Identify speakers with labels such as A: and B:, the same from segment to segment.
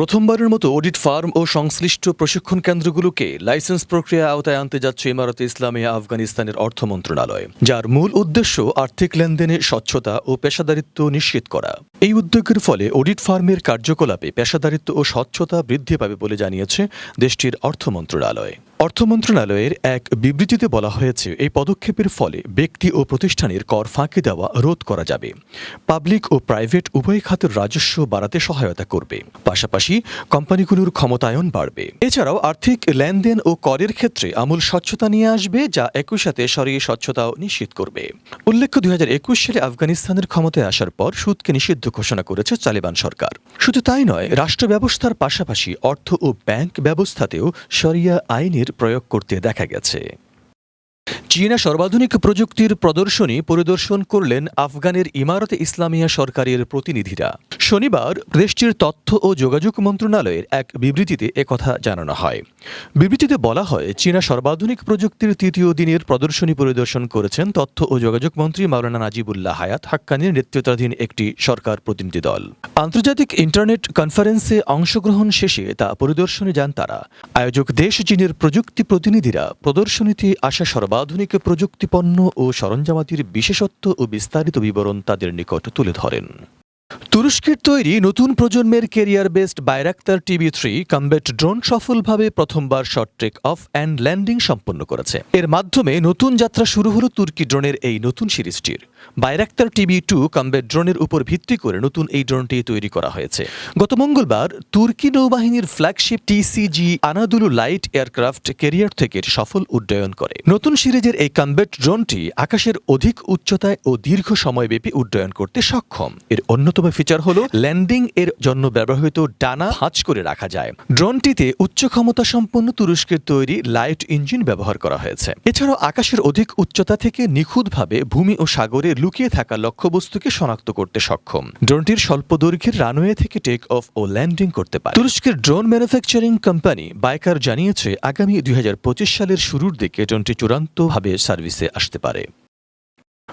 A: প্রথমবারের মতো audit farm ও সংশ্লিষ্ট প্রশিক্ষণ কেন্দ্রগুলোকে লাইসেন্স প্রক্রিয়া আওতায় আনতে যাচ্ছে ইমারতে ইসলামী আফগানিস্তানের অর্থ মন্ত্রণালয়, যার মূল উদ্দেশ্য আর্থিক লেনদেনে স্বচ্ছতা ও পেশাদারিত্ব নিশ্চিত করা। এই উদ্যোগের ফলে অডিট ফার্মের কার্যকলাপে পেশাদারিত্ব ও স্বচ্ছতা বৃদ্ধি পাবে বলে জানিয়েছে দেশটির অর্থ মন্ত্রণালয়। অর্থ মন্ত্রণালয়ের এক বিবৃতিতে বলা হয়েছে, এই পদক্ষেপের ফলে ব্যক্তি ও প্রতিষ্ঠানের কর ফাঁকি দেওয়া রোধ করা যাবে। পাবলিক ও প্রাইভেট উভয় খাতের রাজস্ব বাড়াতে সহায়তা করবে। পাশাপাশি কোম্পানিগুলোর ক্ষমতায়ন বাড়বে। এছাড়াও আর্থিক লেনদেন ও করের ক্ষেত্রে আমূল স্বচ্ছতা নিয়ে আসবে, যা একই সাথে সরিয়ে স্বচ্ছতাও নিশ্চিত করবে। উল্লেখ্য দুই হাজার একুশ সালে আফগানিস্তানের ক্ষমতায় আসার পর সুদকে নিষিদ্ধ ঘোষণা করেছে তালেবান সরকার। শুধু তাই নয়, রাষ্ট্র ব্যবস্থার পাশাপাশি অর্থ ও ব্যাংক ব্যবস্থাতেও সরিয়া আইনের প্রয়োগ করতে দেখা গেছে। চীনা সর্বাধুনিক প্রযুক্তির প্রদর্শনী পরিদর্শন করলেন আফগানের ইমারতে ইসলামিয়া সরকারের প্রতিনিধিরা। শনিবার দেশটির তথ্য ও যোগাযোগ মন্ত্রণালয়ের এক বিবৃতিতে একথা জানানো হয়। বিবৃতিতে বলা হয়, চীনা সর্বাধুনিক প্রযুক্তির তৃতীয় দিনের প্রদর্শনী পরিদর্শন করেছেন তথ্য ও যোগাযোগ মন্ত্রী মাওলানা নাজিবুল্লাহ হায়াত, হাক্কানির নেতৃত্বাধীন একটি সরকার প্রতিনিধি দল। আন্তর্জাতিক ইন্টারনেট কনফারেন্সে অংশগ্রহণ শেষে তা পরিদর্শনে যান তারা। আয়োজক দেশ চীনের প্রযুক্তি প্রতিনিধিরা প্রদর্শনীতে আসা সর্বাধুনিক প্রযুক্তিপণ্য ও সরঞ্জামাদির বিশেষত্ব ও বিস্তারিত বিবরণ তাদের নিকট তুলে ধরেন। তুরস্কের তৈরি নতুন প্রজন্মের carrier based Bayraktar TB three combat drone সফলভাবে প্রথমবার short take off and landing সম্পন্ন করেছে। এর মাধ্যমে নতুন যাত্রা শুরু হলো তুর্কি ড্রোনের এই নতুন সিরিজটির। বাইরাক্তার টিভি টু কম্বেট ড্রোনের উপর ভিত্তি করে নতুন এই ড্রোনটি তৈরি করা হয়েছে। গত মঙ্গলবার তুর্কি নৌবাহিনীর flagship TCG Anadolu light aircraft carrier থেকে সফল উড্ডয়ন করে। নতুন সিরিজের এই কম্বেট ড্রোনটি আকাশের অধিক উচ্চতায় ও দীর্ঘ সময়ব্যাপী উড্ডয়ন করতে সক্ষম। এর অন্যতম ফিচার হল ল্যান্ডিং এর জন্য ব্যবহৃত ডানা ভাঁজ করে রাখা যায়। ড্রোনটিতে উচ্চ ক্ষমতা সম্পন্ন তুরস্কের তৈরি লাইট ইঞ্জিন ব্যবহার করা হয়েছে। এছাড়াও আকাশের অধিক উচ্চতা থেকে নিখুঁতভাবে ভূমি ও সাগরে লুকিয়ে থাকা লক্ষ্যবস্তুকে শনাক্ত করতে সক্ষম। ড্রোনটির স্বল্প দৈর্ঘ্যের রানওয়ে থেকে টেক অফ ও ল্যান্ডিং করতে পারে। তুরস্কের ড্রোন ম্যানুফ্যাকচারিং কোম্পানি বাইকার জানিয়েছে, আগামী দুই হাজার পঁচিশ সালের শুরুর দিকে ড্রোনটি চূড়ান্তভাবে সার্ভিসে আসতে পারে।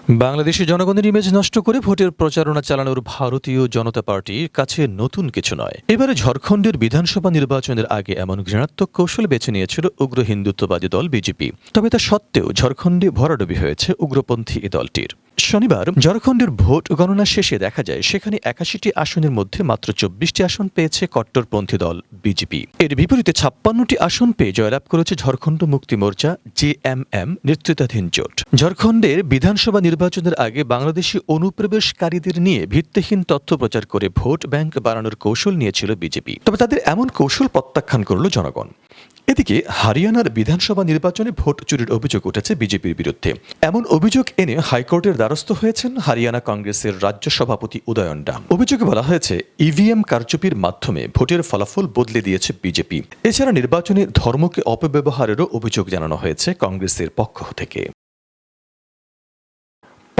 A: বাংলাদেশে জনগণের ইমেজ নষ্ট করে ভোটের প্রচারণা চালানোর ভারতীয় জনতা পার্টির কাছে নতুন কিছু নয়। এবারে ঝাড়খণ্ডের বিধানসভা নির্বাচনের আগে এমন ঘৃণাত্মক কৌশল বেছে নিয়েছিল উগ্র হিন্দুত্ববাদী দল বিজেপি। তবে তা সত্ত্বেও ঝাড়খণ্ডে ভরাডুবি হয়েছে উগ্রপন্থী এ দলটির। শনিবার ঝাড়খণ্ডের ভোট গণনা শেষে দেখা যায় সেখানে একাশিটি আসনের মধ্যে মাত্র চব্বিশটি আসন পেয়েছে কট্টরপন্থী দল বিজেপি। এর বিপরীতে ছাপ্পান্নটি আসন পেয়ে জয়লাভ করেছে ঝাড়খণ্ড মুক্তি মোর্চা জেএমএম নেতৃত্বাধীন জোট। ঝাড়খণ্ডের বিধানসভা নির্বাচনের আগে বাংলাদেশি অনুপ্রবেশকারীদের নিয়ে ভিত্তিহীন তথ্য প্রচার করে ভোট ব্যাংক বাড়ানোর কৌশল নিয়েছিল বিজেপি। তবে তাদের এমন কৌশল প্রত্যাখ্যান করল জনগণ। এদিকে হারিয়ানার বিধানসভা নির্বাচনে ভোট চুরির অভিযোগ উঠেছে বিজেপির বিরুদ্ধে। এমন অভিযোগ এনে হাইকোর্টের দ্বারস্থ হয়েছেন হারিয়ানা কংগ্রেসের রাজ্য সভাপতি উদয়ন ডাম অভিযোগে বলা হয়েছে, ইভিএম কারচুপির মাধ্যমে ভোটের ফলাফল বদলে দিয়েছে বিজেপি। এছাড়া নির্বাচনে ধর্মকে অপব্যবহারেরও অভিযোগ জানানো হয়েছে কংগ্রেসের পক্ষ থেকে।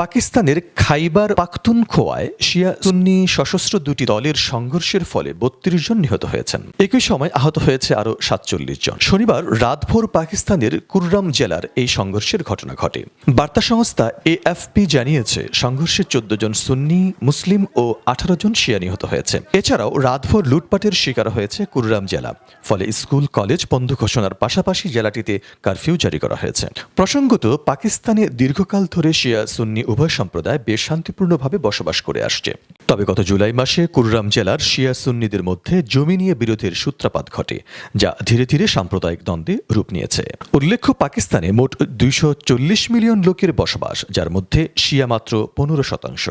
A: পাকিস্তানের খাইবার পাখতুনখোয়ায় শিয়া সুন্নি সশস্ত্র দুটি দলের সংঘর্ষের ফলে বত্রিশ জন নিহত হয়েছেন। একই সময় আহত হয়েছে আরও সাতচল্লিশ জন। শনিবার রাতভোর পাকিস্তানের কুররাম জেলার এই সংঘর্ষের ঘটনা ঘটে। বার্তা সংস্থা এএফপি জানিয়েছে, সংঘর্ষে চোদ্দ জন সুন্নি, মুসলিম ও আঠারো জন শিয়া নিহত হয়েছে। এছাড়াও রাতভোর লুটপাটের শিকার হয়েছে কুররাম জেলা। ফলে স্কুল, কলেজ বন্ধ ঘোষণার পাশাপাশি জেলাটিতে কারফিউ জারি করা হয়েছে। প্রসঙ্গত, পাকিস্তানে দীর্ঘকাল ধরে শিয়া সুন্নি উভয় সম্প্রদায় বেশ শান্তিপূর্ণভাবে বসবাস করে আসছে। তবে গত জুলাই মাসে কুরুরাম জেলার শিয়া সুন্নিদের মধ্যে জমি নিয়ে বিরোধের সূত্রপাত ঘটে, যা ধীরে ধীরে সাম্প্রদায়িক দ্বন্দ্বে রূপ নিয়েছে। উল্লেখ্য, পাকিস্তানে মোট দুইশ চল্লিশ মিলিয়ন লোকের বসবাস, যার মধ্যে শিয়া মাত্র পনেরো শতাংশ।